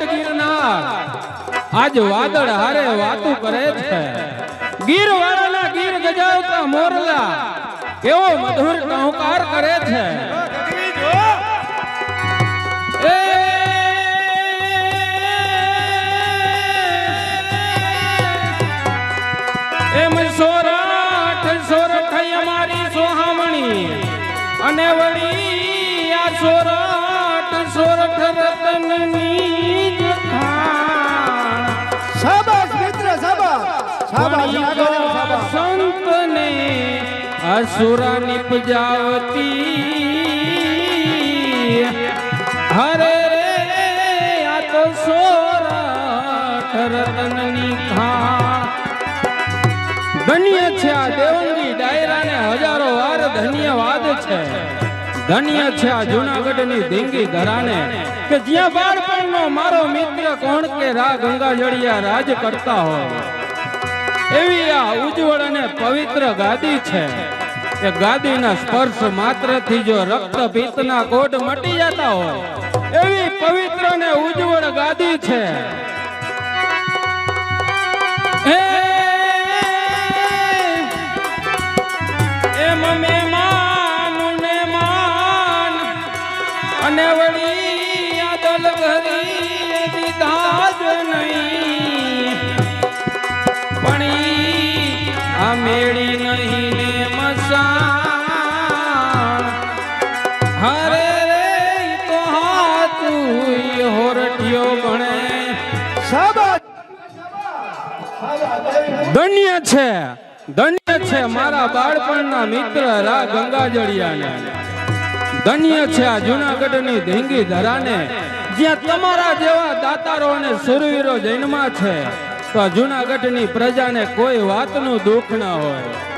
ગઢ ગિરનાર. આજ વાદળ હારે વાતું કરે છે. ગીર વાળાના ગીર ગજાવતા મોરલા કેવો મધુર ટહુકાર કરે છે. સોહામણી. અને વળી આ સોરાઠ સોરઠ સંતને અસુરા નિપજાવતી હરે રે આ તો સોરઠ ખાણ ધન્ય છે આ દેવંગી ડાયરાને હજારો વાર ધન્યવાદ છે. ધન્ય છે આ જૂનાગઢની ધીંગી ધરાને, કે જ્યાં બાળપણનો મારો મિત્ર કોણ કે રા ગંગા જળિયા રાજ કરતા હોય એવી આ ઉજ્જવળ અને પવિત્ર ગાદી છે, કે ગાદીના સ્પર્શ માત્રથી જો રક્ત પિત્તના કોઢ મટી જતા હોય, એવી પવિત્ર અને ઉજ્જવળ ગાદી છે. હે મસાણ હરે રે, તો હાથું હોરઠિયો ભણે ધન્ય છે ધન્ય છે મારા બાળપણના મિત્ર રા ગંગાજળિયાને. ધન્ય છે આ જૂનાગઢની ધીંગી ધરાને, જ્યાં તમારા જેવા દાતારો અને સુરવીરો જન્મા છે. તો જૂનાગઢની પ્રજાને કોઈ વાતનું દુઃખ ના હોય.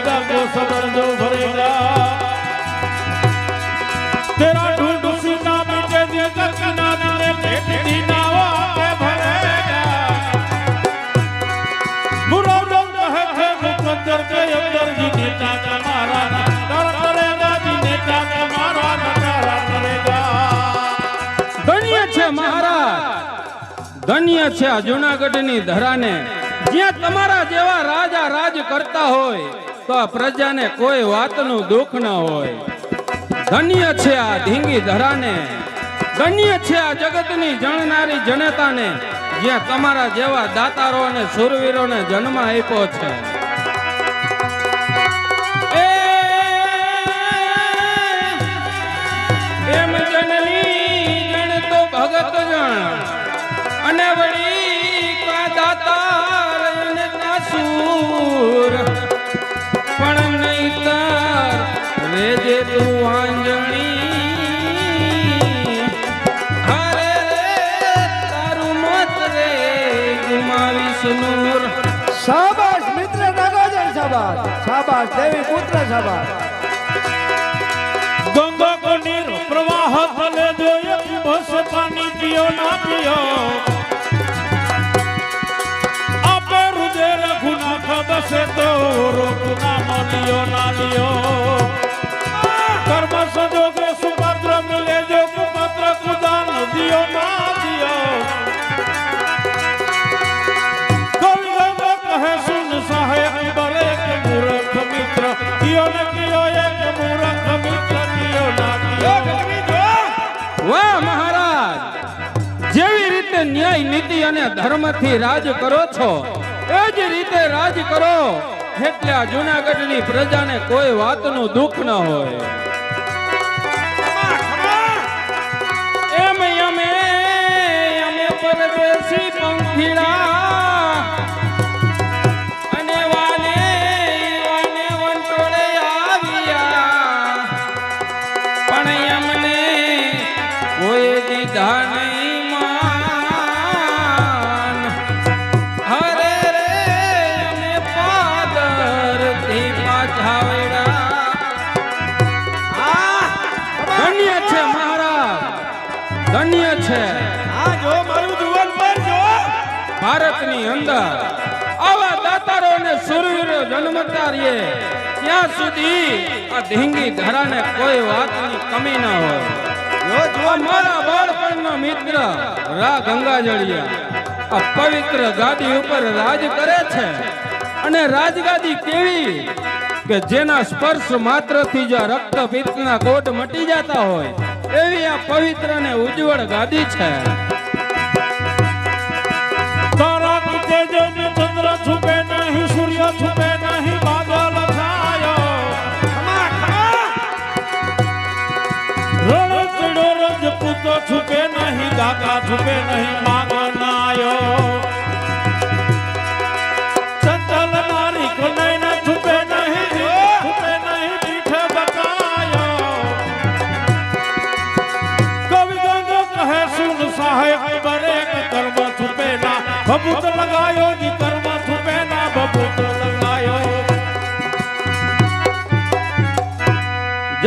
को सबर जो भरेगा तेरा ढूंढ सीना बीते दिल का किनारा रे पेट दी नावा के भरेगा बुरा लोग है थे मुकद्दर के अंदर जी नेता तुम्हारा डर करेगा जी नेता तुम्हारा नकारा करेगा ધન્ય છે મહારાજ ધન્ય છે આ જૂનાગઢની ધરાને જ્યાં તમારા જેવા રાજા રાજ કરતા હોય તો પ્રજાને કોઈ વાતનું દુઃખ ન હોય. ધન્ય છે આ ઢીંગી ધરાને. ધન્ય છે આ જગતની જણનારી જનતાને જ્યાં તમારા જેવા દાતારો અને સુરવીરોને જન્મ આપ્યો છે. અને વળી રે તું વાંજણી હરે રે તારું મત રે ગુમાવીશ નૂર. શાબાશ મિત્ર નાગોજન શાબાશ. શાબાશ દેવી પુત્ર શાબાશ. ગંગા પ્રવાહ તલે જોયો પાણી પીઓ ના પીઓ. વાહ, મહારાજ! જેવી રીતે ન્યાય, નીતિ અને ધર્મથી રાજ કરો છો, એ જ રીતે રાજ કરો, એટલે આ જૂનાગઢની પ્રજાને કોઈ વાતનું દુઃખ ન હોય. એમ અમે અમે પરદેશી પંખીડા છે. આ જો મારું જુવાન પર જો. ભારતની અંદર આવા દાતારો અને સુરવીરો જન્મતા રહીએ ત્યાં સુધી આ ઢીંગી ધરાને કોઈ વાતની કમી ના હોય. જો જો મારા બાળપણનો મિત્ર રા ગંગાજળિયા આ પવિત્ર ગાદી ઉપર રાજ કરે છે. અને રાજગાદી કેવી કે જેના સ્પર્શ માત્રથી જો રક્ત પિત્તના કોટ મટી જતા હોય. એવી આ પવિત્ર ને ઉજ્જવળ ગાદી છે તારા તેજ ને ચંદ્ર છુપે નહીં, સૂર્ય છુપે નહીં, બાદલ છાયો. રણ ચડ્યો છુપે નહીં દાતા છુપે નહીં બાદ સાહેબ બરેક ધર્મ છુપેલા. ખબૂત લગાયો ની